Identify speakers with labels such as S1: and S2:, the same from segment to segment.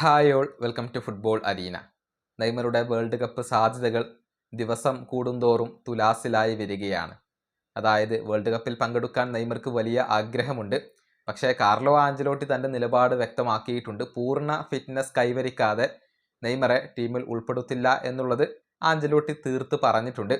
S1: Hi all welcome to football arena നെയ്മറുടെ world cup സാധ്യതകൾ ദിവസം കൂടുന്തോറും തുലാസിലായി വരികയാണ്. അതായത് വേൾഡ് കപ്പിൽ പങ്കെടുക്കാൻ നെയ്മർക്ക് വലിയ ആഗ്രഹമുണ്ട്. പക്ഷേ കാർലോ ആഞ്ചലോട്ടി തന്റെ നിലപാട് വ്യക്തമാക്കിയിട്ടുണ്ട്. പൂർണ ഫിറ്റ്നസ് കൈവരിക്കാതെ നെയ്മറെ ടീമിൽ ഉൾപ്പെടുത്തില്ല എന്നുള്ളത് ആഞ്ചലോട്ടി തീർത്ത് പറഞ്ഞിട്ടുണ്ട്.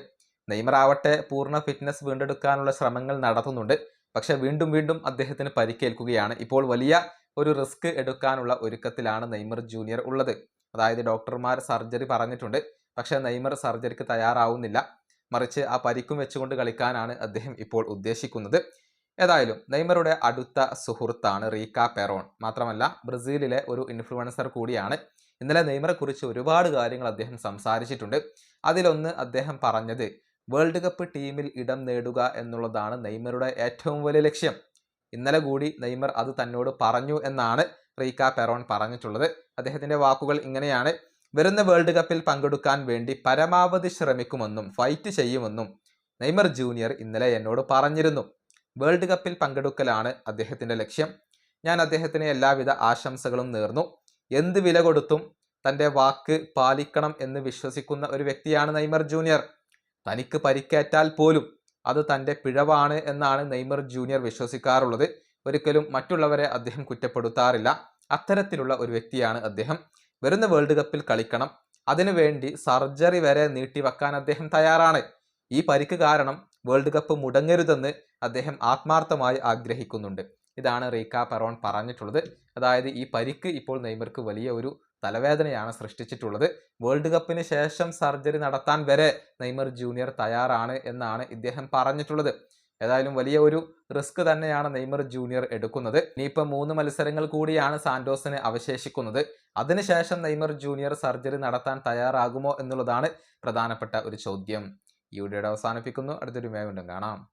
S1: നെയ്മർ ആവട്ടെ പൂർണ ഫിറ്റ്നസ് വീണ്ടെടുക്കാനുള്ള ശ്രമങ്ങൾ നടത്തുന്നുണ്ട്. പക്ഷേ വീണ്ടും വീണ്ടും അദ്ദേഹത്തിന് പരിക്കേൽക്കുകയാണ്. ഇപ്പോൾ വലിയ ഒരു റിസ്ക് എടുക്കാനുള്ള ഒരുക്കത്തിലാണ് നെയ്മർ ജൂനിയർ ഉള്ളത്. അതായത് ഡോക്ടർമാർ സർജറി പറഞ്ഞിട്ടുണ്ട്. പക്ഷേ നെയ്മർ സർജറിക്ക് തയ്യാറാവുന്നില്ല. മറിച്ച് ആ പരിക്കും വെച്ചുകൊണ്ട് കളിക്കാനാണ് അദ്ദേഹം ഇപ്പോൾ ഉദ്ദേശിക്കുന്നത്. ഏതായാലും നെയ്മറുടെ അടുത്ത സുഹൃത്താണ് റീക്ക പെറോൺ. മാത്രമല്ല ബ്രസീലിലെ ഒരു ഇൻഫ്ലുവൻസർ കൂടിയാണ്. ഇന്നലെ നെയ്മറെ കുറിച്ച് ഒരുപാട് കാര്യങ്ങൾ അദ്ദേഹം സംസാരിച്ചിട്ടുണ്ട്. അതിലൊന്ന് അദ്ദേഹം പറഞ്ഞത് വേൾഡ് കപ്പ് ടീമിൽ ഇടം നേടുക എന്നുള്ളതാണ് നെയ്മറുടെ ഏറ്റവും വലിയ ലക്ഷ്യം. ഇന്നലെ കൂടി നെയ്മർ അത് തന്നോട് പറഞ്ഞു എന്നാണ് റീക്ക പെറോൺ പറഞ്ഞിട്ടുള്ളത്. അദ്ദേഹത്തിന്റെ വാക്കുകൾ ഇങ്ങനെയാണ്. വരുന്ന വേൾഡ് കപ്പിൽ പങ്കെടുക്കാൻ വേണ്ടി പരമാവധി ശ്രമിക്കുമെന്നും ഫൈറ്റ് ചെയ്യുമെന്നും നെയ്മർ ജൂനിയർ ഇന്നലെ എന്നോട് പറഞ്ഞിരുന്നു. വേൾഡ് കപ്പിൽ പങ്കെടുക്കലാണ് അദ്ദേഹത്തിന്റെ ലക്ഷ്യം. ഞാൻ അദ്ദേഹത്തിന് എല്ലാവിധ ആശംസകളും നേർന്നു. എന്ത് വില കൊടുത്തും തന്റെ വാക്ക് പാലിക്കണം എന്ന് വിശ്വസിക്കുന്ന ഒരു വ്യക്തിയാണ് നെയ്മർ ജൂനിയർ തനിക്ക് പരിക്കേറ്റാൽ പോലും അത് തന്റെ പിഴവാണ് എന്നാണ് നെയ്മർ ജൂനിയർ വിശ്വസിക്കാറുള്ളത്. ഒരിക്കലും മറ്റുള്ളവരെ അദ്ദേഹം കുറ്റപ്പെടുത്താറില്ല. അത്തരത്തിലുള്ള ഒരു വ്യക്തിയാണ് അദ്ദേഹം. വരുന്ന വേൾഡ് കപ്പിൽ കളിക്കണം. അതിനുവേണ്ടി സർജറി വരെ നീട്ടിവെക്കാൻ അദ്ദേഹം തയ്യാറാണ്. ഈ പരിക്ക് കാരണം വേൾഡ് കപ്പ് മുടങ്ങരുതെന്ന് അദ്ദേഹം ആത്മാർത്ഥമായി ആഗ്രഹിക്കുന്നുണ്ട്. ഇതാണ് റീക്ക പെറോൺ പറഞ്ഞിട്ടുള്ളത്. അതായത് ഈ പരിക്ക് ഇപ്പോൾ നെയ്മർക്ക് വലിയ ഒരു തലവേദനയാണ് സൃഷ്ടിച്ചിട്ടുള്ളത്. വേൾഡ് കപ്പിന് ശേഷം സർജറി നടത്താൻ വരെ നെയ്മർ ജൂനിയർ തയ്യാറാണ് എന്നാണ് ഇദ്ദേഹം പറഞ്ഞിട്ടുള്ളത്. ഏതായാലും വലിയ ഒരു റിസ്ക് തന്നെയാണ് നെയ്മർ ജൂനിയർ എടുക്കുന്നത്. ഇനിയിപ്പോൾ മൂന്ന് മത്സരങ്ങൾ കൂടിയാണ് സാന്റോസിന് അവശേഷിക്കുന്നത്. അതിനുശേഷം നെയ്മർ ജൂനിയർ സർജറി നടത്താൻ തയ്യാറാകുമോ എന്നുള്ളതാണ് പ്രധാനപ്പെട്ട ഒരു ചോദ്യം. ഈ വീഡിയോയുടെ അവസാനിപ്പിക്കുന്നു. അടുത്തൊരു മേ വീണ്ടും കാണാം.